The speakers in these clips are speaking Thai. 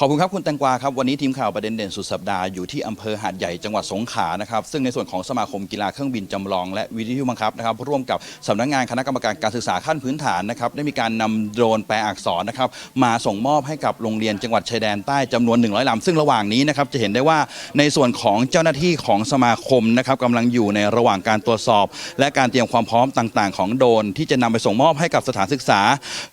ขอบคุณครับคุณแตงกวาครับวันนี้ทีมข่าวประเด็นเด่นสุดสัปดาห์อยู่ที่อำเภอหาดใหญ่จังหวัดสงขลานะครับซึ่งในส่วนของสมาคมกีฬาเครื่องบินจำลอง และวิทยุบังคับนะครับร่วมกับสำนักงานคณะกรรมการการศึกษาขั้นพื้นฐานนะครับได้มีการนำโดรนแปลอักษรนะครับมาส่งมอบให้กับโรงเรียนจังหวัดชายแดนใต้จำนวน 100ลำซึ่งระหว่างนี้นะครับจะเห็นได้ว่าในส่วนของเจ้าหน้าที่ของสมาคมนะครับกำลังอยู่ในระหว่างการตรวจสอบ และการเตรียมความพร้อมต่างๆ ของโดรนที่จะนำไปส่งมอบให้กับสถานศึกษา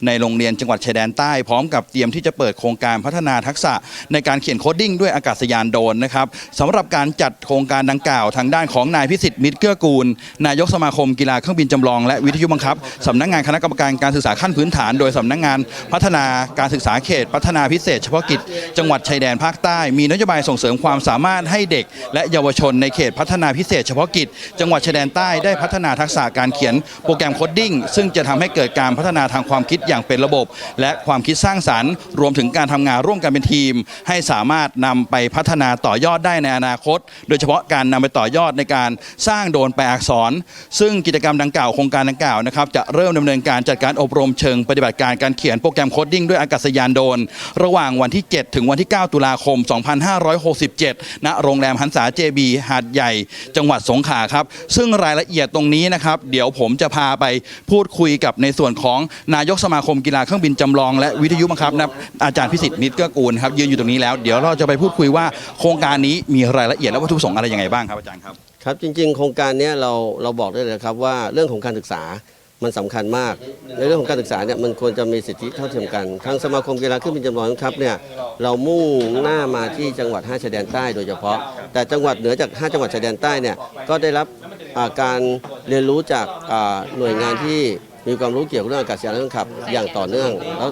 ในโรงเรียนจังหวัดชายแดนใต้พร้อมกับเตรียมที่จะเปิดโครงการพัฒนาทักษะในการเขียนโคดดิ้งด้วยอากาศยานโดรนนะครับสำหรับการจัดโครงการดังกล่าวทางด้านของนายพิสิทธิ์มิตรเกื้อกูล นายกสมาคมกีฬาเครื่องบินจำลองและวิทยุบังคับสำนักงานคณะกรรมการการศึกษาขั้นพื้นฐาน โดยสำนักงานพัฒนาการศึกษาเขต พัฒนาพิเศษ เฉพาะกิจจังหวัดชายแดนภาคใต้ มีนโยบายส่งเสริมความสามารถให้เด็ก และเยาวชนในเขตพัฒนาพิเศษ เฉพาะกิจ จังหวัดชายแดนใต้ได้พัฒนาทักษะการเขียนโปรแกรมโคดดิ้งซึ่งจะทำให้เกิดการพัฒนาทางความคิดอย่างเป็นระบบ และความคิดสร้างสรรค์ รวมถึงการทำงานร่วมกันเป็นทีมให้สามารถนำไปพัฒนาต่อยอดได้ในอนาคต โดยเฉพาะการนำไปต่อยอดในการสร้างโดรนแปลอักษร ซึ่งกิจกรรมดังกล่าวโครงการดังกล่าวนะครับจะเริ่มดำเนินการจัดการอบรมเชิงปฏิบัติการการเขียนโปรแกรมโคดดิ้งด้วยอากาศยานโดรนระหว่างวันที่ 7 ถึงวันที่ 9 ตุลาคม 2567 ณ โรงแรมหันษาเจบีหาดใหญ่ จังหวัดสงขลาครับ ซึ่งรายละเอียดตรงนี้นะครับ เดี๋ยวผมจะพาไปพูดคุยกับในส่วนของนายกสมาคมกีฬาเครื่องบินจำลอง และวิทยุบังคับนะครับอาจารย์พิสิทธิ์มิตรเกื้อกูลครับยืนอยู่ตรงนี้แล้วเดี๋ยวเราจะไปพูดคุยว่าโครงการนี้มีรายละเอียดและวัตถุประสงค์อะไรยังไงบ้างครับอาจารย์ครับครับจริง ๆ โครงการนี้เราเราบอกได้เลยครับว่าเรื่องของการศึกษามันสำคัญมาก ในเรื่องของการศึกษาเนี่ยมันควรจะมีสิทธิเท่าเทียมกันทางสมาคมกีฬาเครื่องบินจำลองครับเนี่ยเรามุ่งหน้ามาที่จังหวัด 5ชายแดนใต้โดยเฉพาะ แต่จังหวัดเหนือจาก 5 จังหวัดชายแดนใต้เนี่ยก็ได้รับการเรียนรู้จากหน่วยงานที่ มีความรู้เกี่ยวกับเรื่องอากาศยานและเครื่องขับ อย่างต่อเนื่อง แล้ว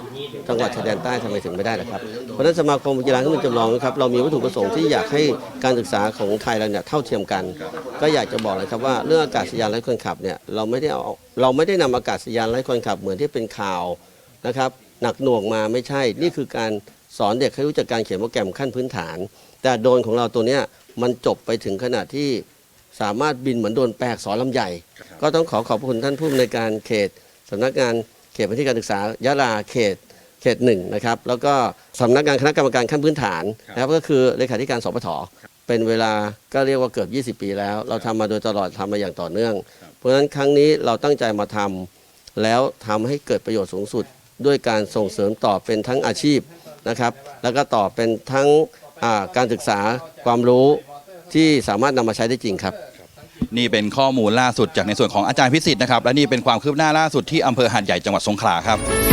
จังหวัดชายแดนใต้ทำไมถึงไม่ได้ล่ะครับ เพราะฉะนั้นสมาคมกีฬาเครื่องบินจำลองนะครับเรามีวัตถุประสงค์ที่อยากให้การศึกษาของไทยเราเนี่ยเท่าเทียมกัน ก็อยากจะบอกเลยครับว่าเรื่องอากาศยานไร้คนขับเนี่ยเราไม่ได้เอาเราไม่ได้นำอากาศยานไร้คนขับเหมือนที่เป็นข่าวนะครับหนักหน่วงมาไม่ใช่นี่คือการสอนเด็กให้รู้จักการเขียนโปรแกรมขั้นพื้นฐาน แต่โดรนของเราตัวเนี้ยมันจบไปถึงขนาดที่ สามารถบินเหมือนโดรนแปลกสอนลำใหญ่ ก็ต้องขอขอบคุณท่านผู้อำนวยการเขตสำนักงานเขตพื้นที่การศึกษายะลาเขตเขตหนึ่งนะครับแล้วก็สำนักงานคณะกรรมการขั้นพื้นฐานนะครับก็คือเลขาธิการสปทเป็นเวลาก็เรียกว่าเกือบ 20 ปีแล้ว เราทำมาโดยตลอดทำมาอย่างต่อเนื่อง เพราะฉะนั้นครั้งนี้เราตั้งใจมาทำแล้วทำให้เกิดประโยชน์สูงสุด ด้วยการส่งเสริมต่อเป็นทั้งอาชีพนะครับ แล้วก็ต่อเป็นทั้งอ่าการศึกษาความรู้ ที่สามารถนำมาใช้ได้จริงครับ นี่เป็นข้อมูลล่าสุดจากในส่วนของอาจารย์พิสิทธิ์นะครับ และนี่เป็นความคืบหน้าล่าสุดที่อำเภอหาดใหญ่จังหวัดสงขลาครับ